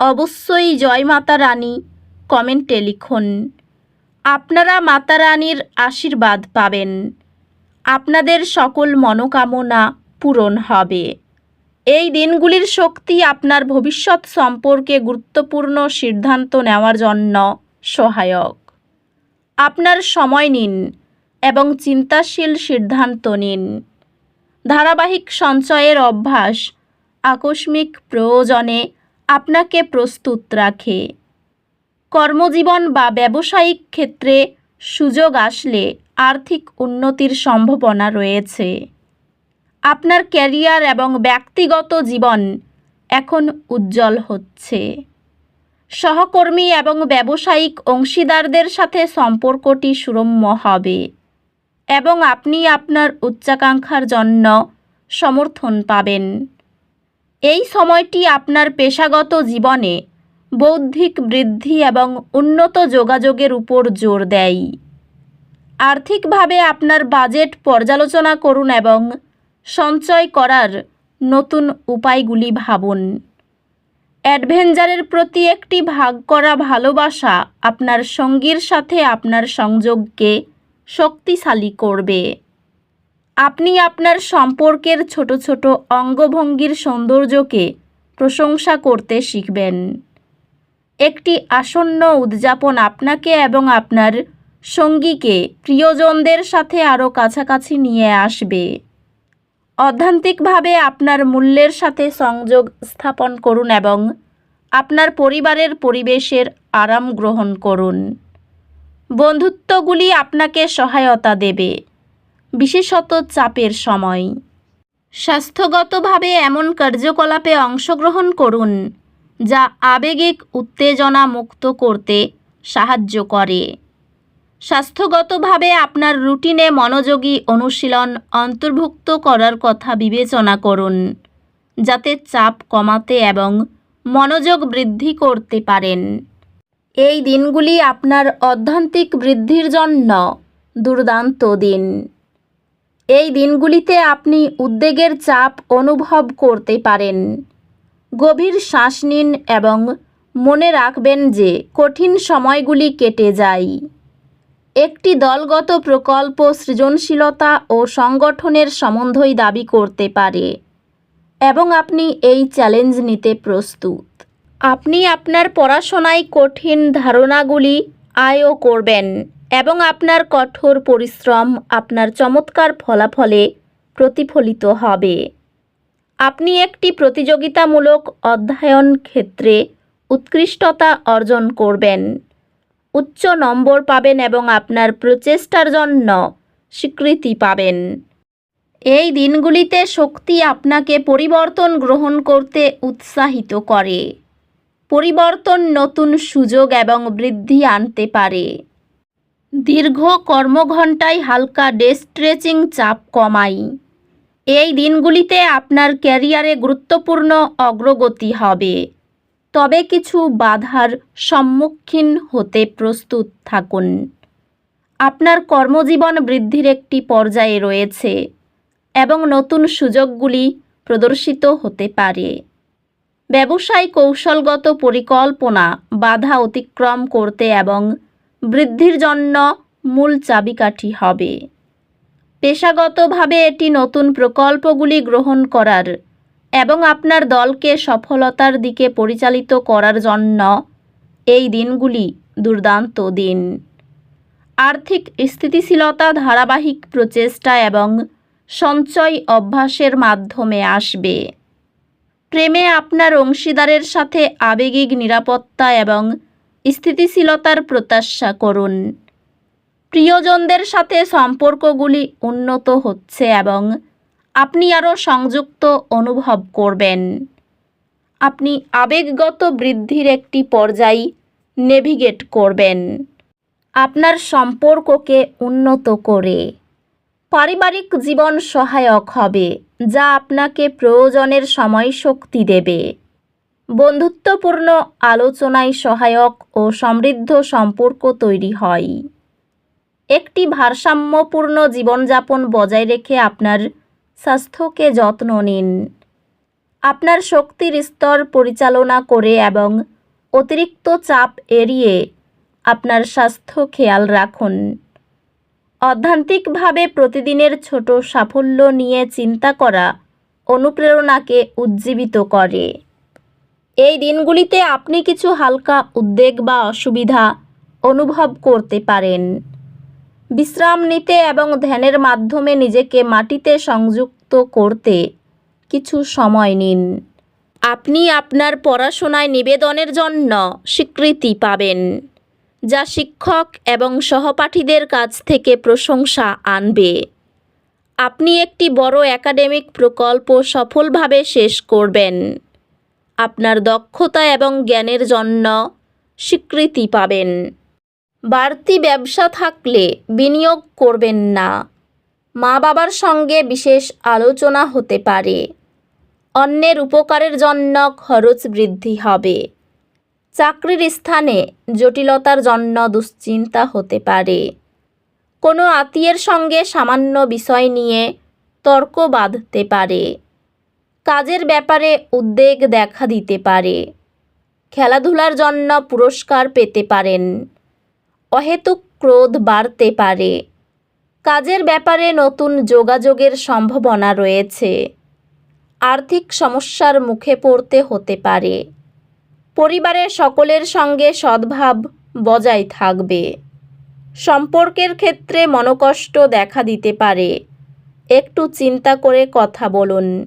অবশ্যই জয় মাতা রানী, কমেন্টে লিখুন। আপনারা মাতা রানীর আশীর্বাদ পাবেন। আপনাদের সকল মনোকামনা পূরণ হবে। এই দিনগুলির শক্তি আপনার ভবিষ্যৎ সম্পর্কে গুরুত্বপূর্ণ সিদ্ধান্ত নেওয়ার জন্য সহায়ক। আপনার সময় নিন এবং চিন্তাশীল সিদ্ধান্ত নিন। ধারাবাহিক সঞ্চয়ের অভ্যাস আকস্মিক প্রয়োজনে আপনাকে প্রস্তুত রাখে। কর্মজীবন বা ব্যবসায়িক ক্ষেত্রে সুযোগ আসলে আর্থিক উন্নতির সম্ভাবনা রয়েছে। আপনার ক্যারিয়ার এবং ব্যক্তিগত জীবন এখন উজ্জ্বল হচ্ছে। সহকর্মী এবং ব্যবসায়িক অংশীদারদের সাথে সম্পর্কটি সুরম্য হবে এবং আপনি আপনার উচ্চাকাঙ্ক্ষার জন্য সমর্থন পাবেন। এই সময়টি আপনার পেশাগত জীবনে বৌদ্ধিক বৃদ্ধি এবং উন্নত যোগাযোগের উপর জোর দেয়। আর্থিকভাবে আপনার বাজেট পর্যালোচনা করুন এবং সঞ্চয় করার নতুন উপায়গুলি ভাবুন। অ্যাডভেঞ্চারের প্রতি একটি ভাগ করা ভালোবাসা আপনার সঙ্গীর সাথে আপনার সংযোগকে শক্তিশালী করবে। আপনি আপনার সম্পর্কের ছোট ছোট অঙ্গভঙ্গির সৌন্দর্যকে প্রশংসা করতে শিখবেন। একটি আসন্ন উদযাপন আপনাকে এবং আপনার সঙ্গীকে, প্রিয়জনদের সাথে আরও কাছাকাছি নিয়ে আসবে। অধ্যান্তিকভাবে আপনার মূল্যের সাথে সংযোগ স্থাপন করুন এবং আপনার পরিবারের পরিবেশের আরাম গ্রহণ করুন। বন্ধুত্বগুলি আপনাকে সহায়তা দেবে। বিশেষত চাপের সময়। স্বাস্থ্যগতভাবে এমন কার্যকলাপে অংশগ্রহণ করুন, যা আবেগিক উত্তেজনা মুক্ত করতে সাহায্য করে। স্বাস্থ্যগতভাবে আপনার রুটিনে মনোযোগী অনুশীলন অন্তর্ভুক্ত করার কথা বিবেচনা করুন, যাতে চাপ কমাতে এবং মনোযোগ বৃদ্ধি করতে পারেন। এই দিনগুলি আপনার অধ্যান্তিক বৃদ্ধির জন্য দুর্দান্ত দিন। এই দিনগুলিতে আপনি উদ্বেগের চাপ অনুভব করতে পারেন। গভীর শ্বাস নিন এবং মনে রাখবেন যে কঠিন সময়গুলি কেটে যায়। একটি দলগত প্রকল্প সৃজনশীলতা ও সংগঠনের সম্বন্ধই দাবি করতে পারে এবং আপনি এই চ্যালেঞ্জ নিতে প্রস্তুত। আপনি আপনার পড়াশোনায় কঠিন ধারণাগুলি আয়ও করবেন। এবং আপনার কঠোর পরিশ্রম আপনার চমৎকার ফলাফলে প্রতিফলিত হবে। আপনি একটি প্রতিযোগিতামূলক অধ্যয়ন ক্ষেত্রে উৎকৃষ্টতা অর্জন করবেন। উচ্চ নম্বর পাবেন এবং আপনার প্রচেষ্টার জন্য স্বীকৃতি পাবেন। এই দিনগুলিতে শক্তি আপনাকে পরিবর্তন গ্রহণ করতে উৎসাহিত করে। পরিবর্তন নতুন সুযোগ এবং বৃদ্ধি আনতে পারে। দীর্ঘ কর্মঘণ্টায় হালকা ডে স্ট্রেচিং চাপ কমাই। এই দিনগুলিতে আপনার ক্যারিয়ারে গুরুত্বপূর্ণ অগ্রগতি হবে। তবে কিছু বাধার সম্মুখীন হতে প্রস্তুত থাকুন। আপনার কর্মজীবন বৃদ্ধির একটি পর্যায়ে রয়েছে এবং নতুন সুযোগগুলি প্রদর্শিত হতে পারে। ব্যবসায় কৌশলগত পরিকল্পনা বাধা অতিক্রম করতে এবং বৃদ্ধির জন্য মূল চাবিকাঠি হবে। পেশাগতভাবে এটি নতুন প্রকল্পগুলি গ্রহণ করার এবং আপনার দলকে সফলতার দিকে পরিচালিত করার জন্য এই দিনগুলি দুর্দান্ত দিন। আর্থিক স্থিতিশীলতা, ধারাবাহিক প্রচেষ্টা এবং সঞ্চয় অভ্যাসের মাধ্যমে আসবে। প্রেমে আপনার অংশীদারের সাথে আবেগিক নিরাপত্তা এবং স্থিতিশীলতার প্রত্যাশা করুন। প্রিয়জনদের সাথে সম্পর্কগুলি উন্নত হচ্ছে এবং আপনি আরও সংযুক্ত অনুভব করবেন। আপনি আবেগগত বৃদ্ধির একটি পর্যায় নেভিগেট করবেন। আপনার সম্পর্ককে উন্নত করে। পারিবারিক জীবন সহায়ক হবে, যা আপনাকে প্রয়োজনের সময় শক্তি দেবে। বন্ধুত্বপূর্ণ আলোচনায় সহায়ক ও সমৃদ্ধ সম্পর্ক তৈরি হয়। একটি ভারসাম্যপূর্ণ জীবনযাপন বজায় রেখে আপনার স্বাস্থ্যকে যত্ন নিন। আপনার শক্তির স্তর পরিচালনা করে এবং অতিরিক্ত চাপ এড়িয়ে আপনার স্বাস্থ্য খেয়াল রাখুন। অধ্যান্তিকভাবে প্রতিদিনের ছোট সাফল্য নিয়ে চিন্তা করা অনুপ্রেরণাকে উজ্জীবিত করে। এই দিনগুলিতে আপনি কিছু হালকা উদ্বেগ বা অসুবিধা অনুভব করতে পারেন। বিশ্রাম নিতে এবং ধ্যানের মাধ্যমে নিজেকে মাটিতে সংযুক্ত করতে কিছু সময় নিন। আপনি আপনার পড়াশোনায় নিবেদনের জন্য স্বীকৃতি পাবেন, যা শিক্ষক এবং সহপাঠীদের কাছ থেকে প্রশংসা আনবে। আপনি একটি বড় একাডেমিক প্রকল্প সফলভাবে শেষ করবেন। আপনার দক্ষতা এবং জ্ঞানের জন্য স্বীকৃতি পাবেন। বাড়তি ব্যবসা থাকলে বিনিয়োগ করবেন না। মা বাবার সঙ্গে বিশেষ আলোচনা হতে পারে। অন্যের উপকারের জন্য খরচ বৃদ্ধি হবে। চাকরির স্থানে জটিলতার জন্য দুশ্চিন্তা হতে পারে। কোনো আত্মীয়ের সঙ্গে সামান্য বিষয় নিয়ে তর্ক বাঁধতে পারে। কাজের ব্যাপারে উদ্বেগ দেখা দিতে পারে। খেলাধুলার জন্য পুরস্কার পেতে পারেন। অহেতুক ক্রোধ বাড়তে পারে। কাজের ব্যাপারে নতুন যোগাযোগের সম্ভাবনা রয়েছে। আর্থিক সমস্যার মুখে পড়তে হতে পারে। পরিবারের সকলের সঙ্গে সদ্ভাব বজায় থাকবে। সম্পর্কের ক্ষেত্রে মনোকষ্ট দেখা দিতে পারে। একটু চিন্তা করে কথা বলুন।